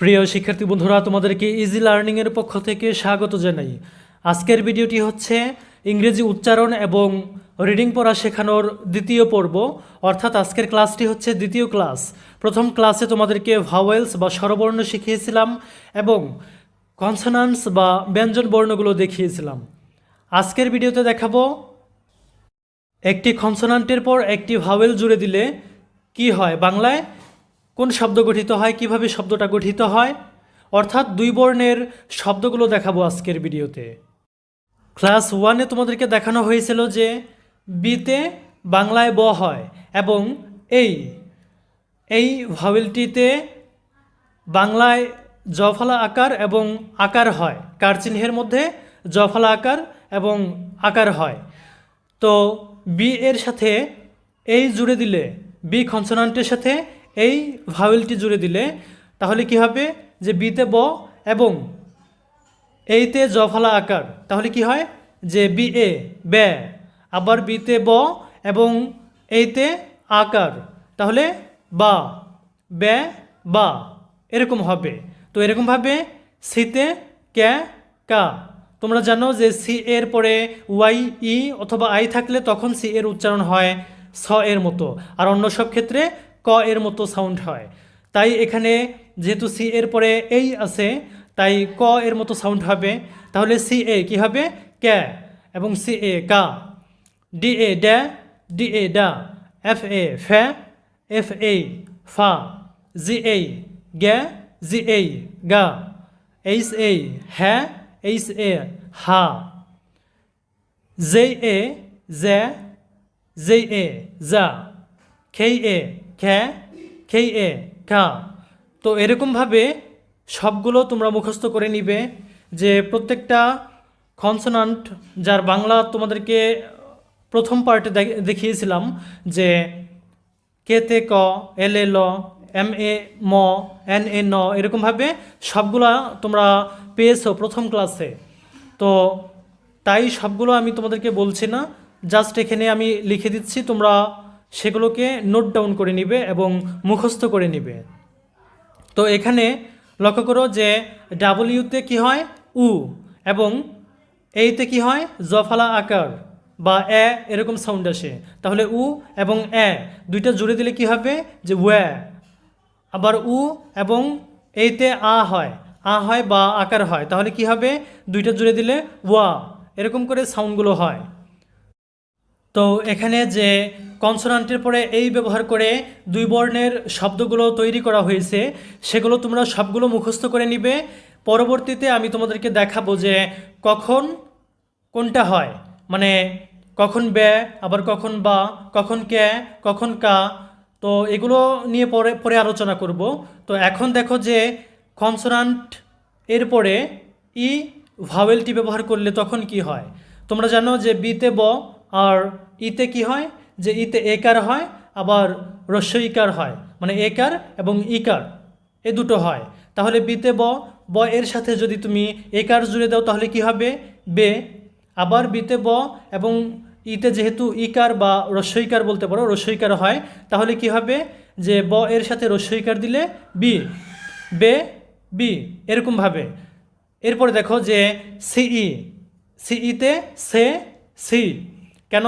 প্রিয় শিক্ষার্থী বন্ধুরা, তোমাদেরকে ইজি লার্নিংয়ের পক্ষ থেকে স্বাগত জানাই। আজকের ভিডিওটি হচ্ছে ইংরেজি উচ্চারণ এবং রিডিং পড়া শেখানোর দ্বিতীয় পর্ব। অর্থাৎ আজকের ক্লাসটি হচ্ছে দ্বিতীয় ক্লাস। প্রথম ক্লাসে তোমাদেরকে ভাওয়েলস বা স্বরবর্ণ শিখিয়েছিলাম এবং কনসোনান্টস বা ব্যঞ্জন বর্ণগুলো দেখিয়েছিলাম। আজকের ভিডিওতে দেখাবো একটি কনসোনান্টের পর একটি ভাওয়েল জুড়ে দিলে কি হয়? বাংলায় কোন শব্দ গঠিত হয়, কীভাবে শব্দটা গঠিত হয়? অর্থাৎ দুই বর্ণের শব্দগুলো দেখাবো আজকের ভিডিওতে। ক্লাস ওয়ানে তোমাদেরকে দেখানো হয়েছিল যে বিতে বাংলায় ব হয় এবং এই এই ভাওয়েলটিতে বাংলায় জফলা আকার এবং আকার হয়। কার চিহ্নের মধ্যে? জফলা আকার এবং আকার হয়। তো বি এর সাথে এই জুড়ে দিলে, বি কনসোনান্টের সাথে এই ভাওয়েলটি জুড়ে দিলে, তাহলে কি হবে? যে বিতে ব এবং এইতে জফলা আকার। তাহলে কি হয়? যে বি এ বে আবার বিতে ব এবং এইতে আকার। তাহলে বা বে বা। এরকম হবে। তো এরকমভাবে সিতে ক্যা, কা। তোমরা জানো যে সি এর পরে ওয়াই, ই অথবা আই থাকলে তখন সি এর উচ্চারণ হয় স এর মতো। আর অন্য সব ক্ষেত্রে ক এর মতো সাউন্ড হয়। তাই এখানে যেহেতু সি এর পরে এই আছে, তাই ক এর মতো সাউন্ড হবে। তাহলে সি এ কী হবে? ক্যা। এবং সি এ কা। ডি এ ড্যা ডি এ ডা। এফ এ ফ্যা এফ এ ফা। জি এ গ্যা জি এ গা। এইচ এ হ্যা H A Ha. J A J J A জা খে এ খ্যা খেই এ খা তো এরকমভাবে সবগুলো তোমরা মুখস্থ করে নিবে যে প্রত্যেকটা কনসোনান্ট যার বাংলা তোমাদেরকে প্রথম পার্টে দেখ- দেখিয়েছিলাম যে কেতে ক, এল এ ল, এম এ ম, এন এ ন এরকমভাবে সবগুলা তোমরা পেয়েছ প্রথম ক্লাসে তো তাই সবগুলো আমি তোমাদেরকে বলছি না জাস্ট এখানে আমি লিখে দিচ্ছি, তোমরা সেগুলোকে নোট ডাউন করে নিবে এবং মুখস্থ করে নিবে। তো এখানে লক্ষ্য করো যে ডাব্লিউতে কি হয়? উ এবং এইতে কি হয়? জফালা আকার বা এ এরকম সাউন্ড আসে। তাহলে উ এবং এ দুইটা জুড়ে দিলে কি হবে? যে ওয়ে আবার উ এবং এইতে আ হয়। আ হয় বা আকার হয়। তাহলে কি হবে? দুইটা জুড়ে দিলে ওয়া। এরকম করে সাউন্ডগুলো হয়। তো এখানে যে কনসোনান্টের পরে এই ব্যবহার করে দুই বর্ণের শব্দগুলো তৈরি করা হয়েছে। সেগুলো তোমরা সবগুলো মুখস্থ করে নিবে। পরবর্তীতে আমি তোমাদেরকে দেখাবো যে কখন কোনটা হয়। মানে কখন বে, আবার কখন বা, কখন কে, কখন কা। তো এগুলো নিয়ে পরে পরে আলোচনা করব। তো এখন দেখো যে কনসোনান্ট এরপরে ই ভাওয়েলটি ব্যবহার করলে তখন কি হয়? তোমরা জানো যে বিতে ব আর ইতে কি হয়? যে ইতে একার হয়, আবার রস্যইকার হয়। মানে একার এবং ইকার, এ দুটো হয়। তাহলে বিতে ব ব এর সাথে যদি তুমি একার জুড়ে দাও, তাহলে কি হবে? বে। আবার বিতে ব এবং ইতে যেহেতু ইকার বা রস্যইকার বলতে পারো, রস্যইকার হয়, তাহলে কি হবে? যে ব এর সাথে রস্যইকার দিলে বি। বে, বি এরকমভাবে এরপরে দেখো যে সিই সিইতে সে, সি। কেন?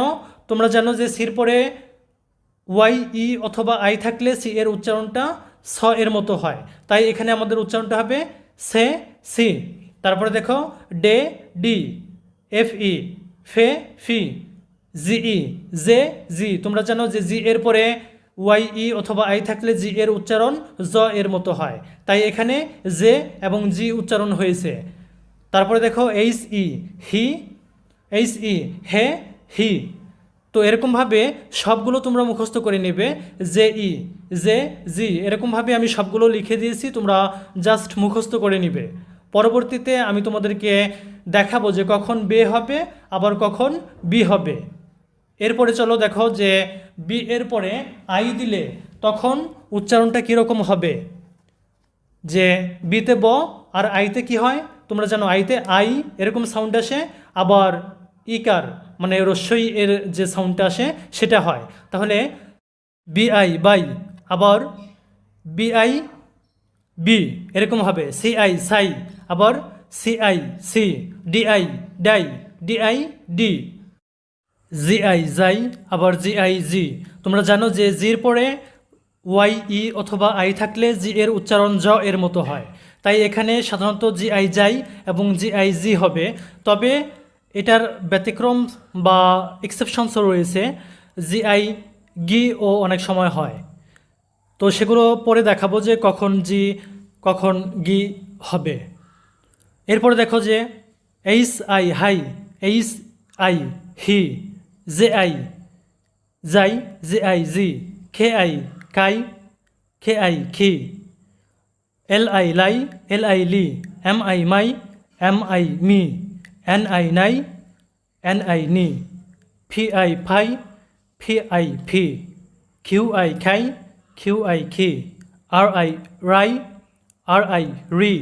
তোমরা জানো যে সির পরে ওয়াই, ই অথবা আই থাকলে সি এর উচ্চারণটা স এর মতো হয়। তাই এখানে আমাদের উচ্চারণটা হবে সে, সি। তারপরে দেখো, ডে, ডি, এফ, ই, ফে, ফি, জি, ই, জে, জি। তোমরা জানো যে জি এর পরে ওয়াই, ই অথবা আই থাকলে জি এর উচ্চারণ জ এর মতো হয়। তাই এখানে জে এবং জি উচ্চারণ হয়েছে। তারপরে দেখো, এইচ, ই, হি, এইচ, ই, হে, হি। তো এরকমভাবে সবগুলো তোমরা মুখস্থ করে নেবে জে ই জে জি, এরকমভাবে আমি সবগুলো লিখে দিয়েছি, তোমরা জাস্ট মুখস্থ করে নিবে। পরবর্তীতে আমি তোমাদেরকে দেখাবো যে কখন বে হবে, আবার কখন বি হবে। এরপরে চলো দেখো যে বি এর পরে আই দিলে তখন উচ্চারণটা কীরকম হবে? যে বিতে ব আর আইতে কি হয়? তোমরা জানো আইতে আই, এরকম সাউন্ড আসে। আবার ইকার মানে রস্যই এর যে সাউন্ডটা আসে, সেটা হয়। তাহলে বিআই বাই আবার বিআই বি এরকম হবে। সিআই সাই আবার সিআই সি ডি আই ডাই ডি আই ডি জি আই জাই আবার জি আই জি তোমরা জানো যে জির পরে ওয়াই ই অথবা আই থাকলে জি এর উচ্চারণ জ এর মতো হয়। তাই এখানে সাধারণত জি আই যাই এবং জি আই জি হবে। তবে এটার ব্যতিক্রম বা এক্সেপশনসও রয়েছে জি আই গি ও অনেক সময় হয় তো সেগুলো পরে দেখাবো যে কখন জি কখন গি হবে এরপরে দেখো যে এইচ আই হাই এইচ আই হি জে আই যাই জে আই জি খে আই কাই খে আই খি এল আই লাই এল আই লি এম আই মাই এম আই মি এন আই নাই এন আই নি ফি আই ফাই ফি আই ফি কিউ আই খাই কিউ আই খি আর আই রাই আর আই রি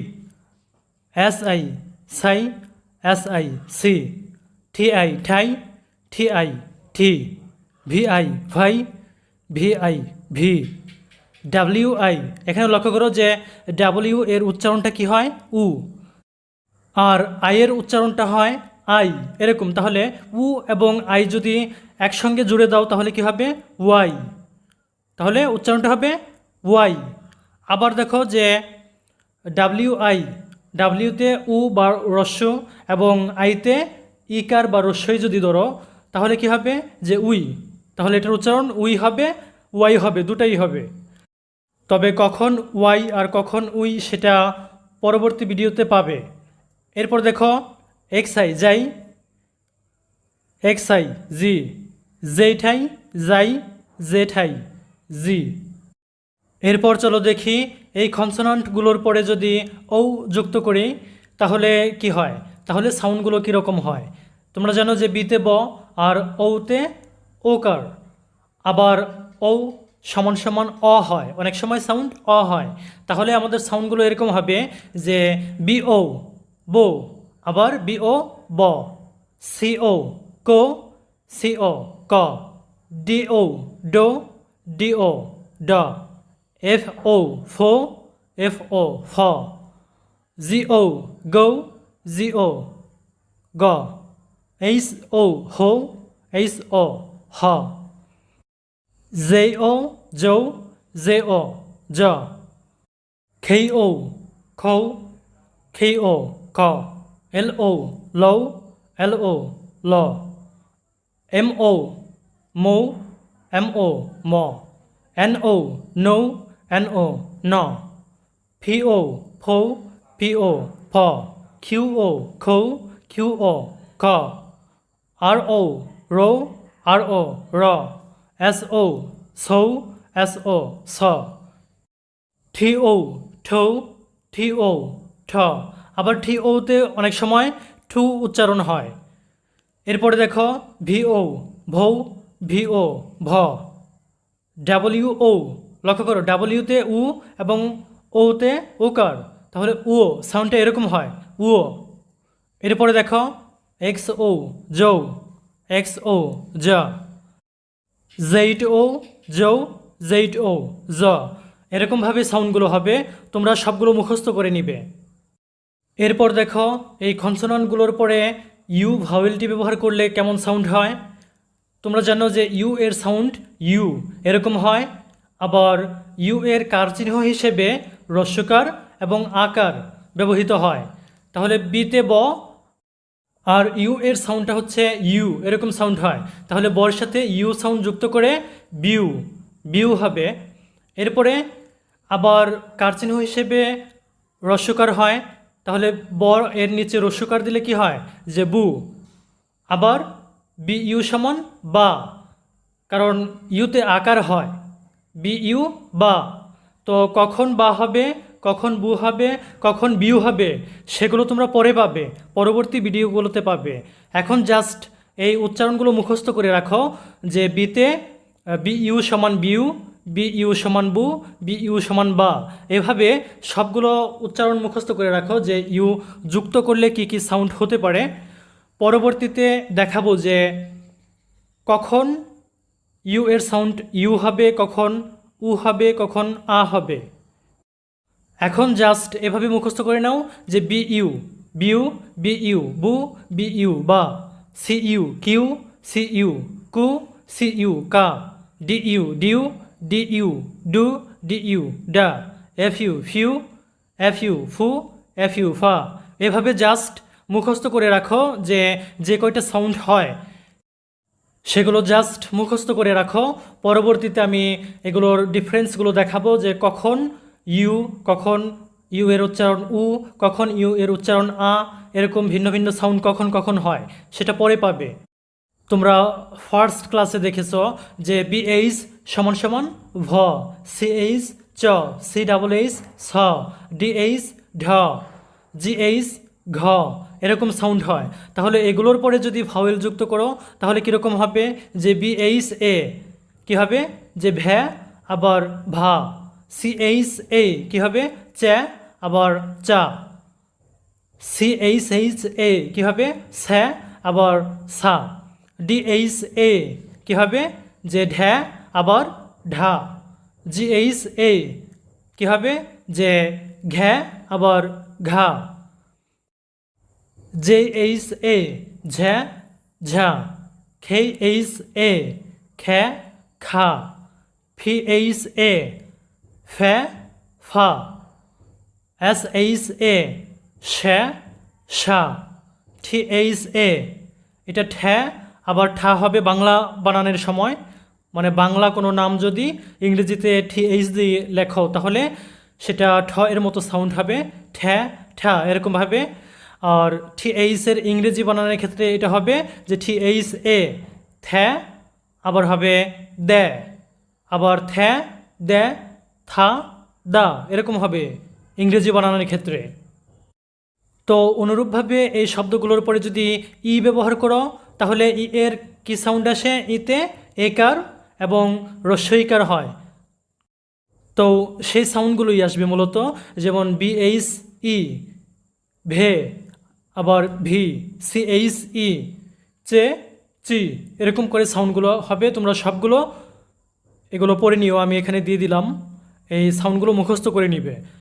এস আই সাই এস আই সি টি আই ঠাই T I T V I ভাই ভি আই ভি ডাব্লিউ আই এখানে লক্ষ্য করো যে ডাব্লিউ এর উচ্চারণটা কি হয়? উ আর আই এর উচ্চারণটা হয় আই। এরকম। তাহলে উ এবং আই যদি একসঙ্গে জুড়ে দাও, তাহলে কি হবে? ওয়াই। তাহলে উচ্চারণটা হবে ওয়াই। আবার দেখো যে ডাব্লিউ আই, ডাব্লিউতে উ বা রস্য এবং আইতে ইকার বা রস্যই যদি ধরো, তাহলে কি হবে? যে উই। তাহলে এটার উচ্চারণ উই হবে, ওয়াই হবে, দুটাই হবে। তবে কখন ওয়াই আর কখন উই সেটা পরবর্তী ভিডিওতে পাবে। এরপর দেখো এক্স আই যাই এক্স আই জি জেঠাই যাই জেঠাই জি এরপর চলো দেখি এই কনসোনান্টগুলোর পরে যদি ও যুক্ত করি, তাহলে কি হয়? তাহলে সাউন্ডগুলো কীরকম হয়? তোমরা জানো যে বিতে ব আর ওতে ওকার আবার ও সমান সমান অ হয়। অনেক সময় সাউন্ড অ হয়। তাহলে আমাদের সাউন্ডগুলো এরকম হবে যে বি ও বো, আবার বি ও ব সি ও কো সি ও ক ডি ও ডো ডি ও ড এফ ও ফো এফ ও ফ জি ও গো জি ও গ এইচ ও হো এইচ ও হ জে ও যৌ জে ও জ খে ও খৌ খে ও call. L-O, low, L-O, law. M-O, mo, M-O, more. N-O, no, N-O, no. P-O, po, P-O, paw. Q-O, co, Q-O, call. R-O, row, R-O, raw. S-O, so, S-O, saw. T-O, toe, T-O. আবার ঠি ওতে অনেক সময় ঠু উচ্চারণ হয়। এরপরে দেখো, V ও, ভৌ, V ও, ভ, ডাব্লিউ ও। লক্ষ্য করো, ডাব্লিউতে উ এবং ওতে ওকার তাহলে ও, সাউন্ডটা এরকম হয় ও। এরপরে দেখো, এক্স ও, যৌ, এক্স ও, জ। জেইট ও, যৌ, জেইট ও, জ। এরকমভাবে সাউন্ডগুলো হবে, তোমরা সবগুলো মুখস্থ করে নিবে। এরপর দেখো, এই কনসোনান্টগুলোর পরে ইউ ভাওয়েলটি ব্যবহার করলে কেমন সাউন্ড হয়? তোমরা জানো যে ইউ এর সাউন্ড ইউ এরকম হয়। আবার ইউ এর কার চিহ্ন হিসেবে রস্যকার এবং আকার ব্যবহৃত হয়। তাহলে বিতে ব, আর ইউ এর সাউন্ডটা হচ্ছে ইউ এরকম সাউন্ড হয়। তাহলে বর সাথে ইউ সাউন্ড যুক্ত করে বিউ বিউ হবে। এরপরে আবার কার চিহ্ন হিসেবে রস্যকার হয়। তাহলে বর এর নিচে রস্যকার দিলে কি হয়? যে বু, আবার বি ইউ সমান বা, কারণ ইউতে আকার হয়। বি ইউ বা, তো কখন বা হবে, কখন বু হবে, কখন বিউ হবে, সেগুলো তোমরা পরে পাবে, পরবর্তী ভিডিওগুলোতে পাবে। এখন জাস্ট এই উচ্চারণগুলো মুখস্থ করে রাখো যে বিতে বি ইউ সমান বিউ বি ইউ সমান বু বি ইউ সমান বা। এভাবে সবগুলো উচ্চারণ মুখস্থ করে রাখো যে ইউ যুক্ত করলে কি কি সাউন্ড হতে পারে। পরবর্তীতে দেখাবো যে কখন ইউ এর সাউন্ড ইউ হবে, কখন উ হবে, কখন আ হবে। এখন জাস্ট এভাবে মুখস্থ করে নাও যে বি ইউ বিউ বি ইউ বু বি ইউ বা সি ইউ কিউ সি ইউ কু সি ইউ কা ডি ইউ ডিউ ডি ইউ ডা এফ ইউ ফিউ এফ ইউ ফু এফ ইউ ফা এভাবে জাস্ট মুখস্থ করে রাখো যে যে কয়টা সাউন্ড হয়, সেগুলো জাস্ট মুখস্থ করে রাখো। পরবর্তীতে আমি এগুলোর ডিফারেন্সগুলো দেখাবো যে কখন ইউ কখন ইউ এর উচ্চারণ উ কখন ইউ এর উচ্চারণ আ এরকম ভিন্ন ভিন্ন সাউন্ড কখন কখন হয়, সেটা পরে পাবে। তোমরা ফার্স্ট ক্লাসে দেখেছ যে বিএইচ সমান সমান ভ সিএইচ চ সি ডাবল এইচ স ডিএইচ ঢ জিএইচ ঘ। এরকম সাউন্ড হয়। তাহলে এগুলোর পরে যদি ভাওয়েল যুক্ত করো, তাহলে কীরকম হবে? যে বিএইচ এ কী হবে? যে ভ্যা, আবার ভা। সিএইচ এ কী হবে? চ্যা আবার চা। সি এইচ এইচ এ কী হবে? স্যা, আবার সা। ডি এইচ এ কী হবে? যে ঢ্যা, আবার ঢা। জি এইচ এ কী হবে? যে ঘ্যা, আবার ঘা। জে এইচ এ ঝ্যা, ঝা। খে এইচ এ খ্যা, খা। ফি এইচ এ ফ্যা, ফা। এস এইচ এ শ্যা সা টি এইচ এ এটা ঠ্যা আবার ঠা হবে বাংলা বানানোর সময়। মানে বাংলা কোনো নাম যদি ইংরেজিতে ঠি এইচ দিয়ে লেখো, তাহলে সেটা ঠ এর মতো সাউন্ড হবে। ঠ্যা ঠ্যা এরকমভাবে আর ঠি এইচ এর ইংরেজি বানানোর ক্ষেত্রে এটা হবে যে ঠি এইচ এ থ্যা আবার হবে দ্যা, আবার থ্যা দ্যা, থা, দা এরকম হবে ইংরেজি বানানোর ক্ষেত্রে। তো অনুরূপভাবে এই শব্দগুলোর পরে যদি ই ব্যবহার করো তাহলে ই এর কি সাউন্ড আসে? ইতে একার এবং রস্বইকার হয়। তো সেই সাউন্ডগুলোই আসবে মূলত, যেমন বিএইচ ই ভে, আবার ভি সি এইচ ই চে চি এরকম করে সাউন্ডগুলো হবে। তোমরা সবগুলো এগুলো পড়ে নিও, আমি এখানে দিয়ে দিলাম। এই সাউন্ডগুলো মুখস্থ করে নিবে।